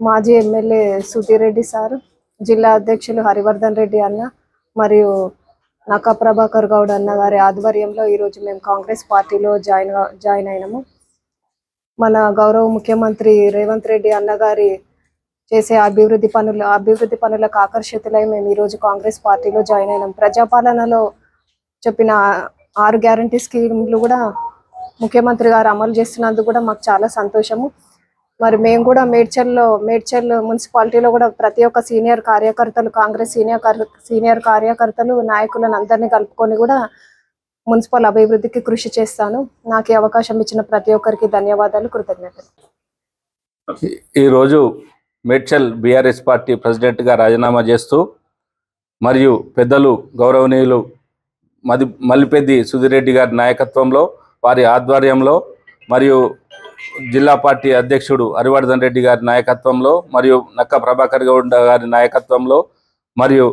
మాజీ MLA Sudhi Reddy sir జిల్లా అధ్యక్షులు హరివర్ధన్ రెడ్డి అన్న మరియు నక ప్రభాకర్ గౌడ్ అన్న గారి ఆధ్వర్యంలో ఈరోజు మేము కాంగ్రెస్ పార్టీలో జాయిన్ జాయిన్ అయినాము. మన గౌరవ ముఖ్యమంత్రి రేవంత్ రెడ్డి అన్నగారి చేసే అభివృద్ధి పనులు అభివృద్ధి పనులకు ఆకర్షితులై మేము ఈరోజు కాంగ్రెస్ పార్టీలో జాయిన్ అయినాం. ప్రజాపాలనలో చెప్పిన ఆరు గ్యారంటీ స్కీమ్లు కూడా ముఖ్యమంత్రి గారు అమలు చేస్తున్నందుకు కూడా మాకు చాలా సంతోషము. మరి మేము కూడా మేడ్చల్లో మేడ్చల్ మున్సిపాలిటీలో కూడా ప్రతి ఒక్క సీనియర్ కార్యకర్తలు కాంగ్రెస్ సీనియర్ సీనియర్ కార్యకర్తలు నాయకులను అందరినీ కలుపుకొని కూడా మున్సిపల్ అభివృద్ధికి కృషి చేస్తాను. నాకు ఈ అవకాశం ఇచ్చిన ప్రతి ఒక్కరికి ధన్యవాదాలు కృతజ్ఞతలు. ఈరోజు మేడ్చల్ బీఆర్ఎస్ పార్టీ ప్రెసిడెంట్గా రాజీనామా చేస్తూ మరియు పెద్దలు గౌరవనీయులు మది మల్లిపెద్ది సుధిరెడ్డి గారి నాయకత్వంలో వారి ఆధ్వర్యంలో మరియు జిల్లా పార్టీ అధ్యక్షుడు హరివర్ధన్ రెడ్డి గారి నాయకత్వంలో మరియు నక్క ప్రభాకర్ గౌడ్ గారి నాయకత్వంలో మరియు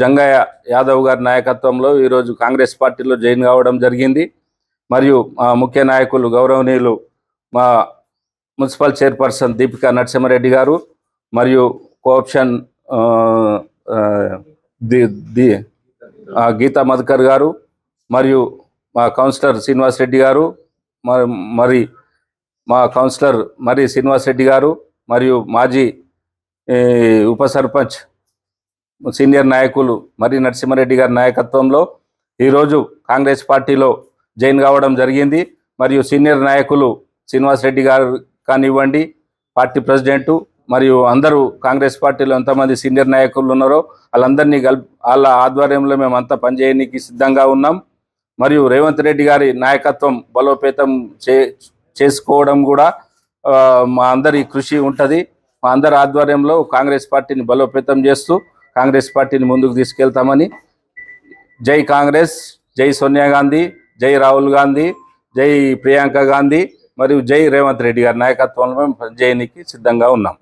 జంగయ్య యాదవ్ గారి నాయకత్వంలో ఈరోజు కాంగ్రెస్ పార్టీలో జాయిన్ కావడం జరిగింది. మరియు మా ముఖ్య నాయకులు గౌరవనీయులు మా మున్సిపల్ చైర్పర్సన్ దీపికా నరసింహారెడ్డి గారు మరియు co option the the Geetha Madhukar గారు మరియు మా కౌన్సిలర్ శ్రీనివాస్ రెడ్డి గారు మరి మరి మా కౌన్సిలర్ మరి శ్రీనివాస్ రెడ్డి గారు మరియు మాజీ ఉప సర్పంచ్ సీనియర్ నాయకులు మరి నరసింహారెడ్డి గారి నాయకత్వంలో ఈరోజు కాంగ్రెస్ పార్టీలో జాయిన్ కావడం జరిగింది. మరియు సీనియర్ నాయకులు శ్రీనివాస్ రెడ్డి గారు కానివ్వండి పార్టీ ప్రెసిడెంటు మరియు అందరూ కాంగ్రెస్ పార్టీలో ఎంతమంది సీనియర్ నాయకులు ఉన్నారో వాళ్ళందరినీ గల్ వాళ్ళ ఆధ్వర్యంలో మేము అంతా పనిచేయడానికి సిద్ధంగా ఉన్నాం. మరియు రేవంత్ రెడ్డి గారి నాయకత్వం బలోపేతం చే చేసుకోవడం కూడా మా అందరి కృషి ఉంటుంది. మా అందరి ఆధ్వర్యంలో కాంగ్రెస్ పార్టీని బలోపేతం చేస్తూ కాంగ్రెస్ పార్టీని ముందుకు తీసుకెళ్తామని. జై కాంగ్రెస్ జై సోనియా గాంధీ జై రాహుల్ గాంధీ జై ప్రియాంక గాంధీ మరియు జై రేవంత్ రెడ్డి గారి నాయకత్వంలో మేము పనిచేయడానికి సిద్ధంగా ఉన్నాం.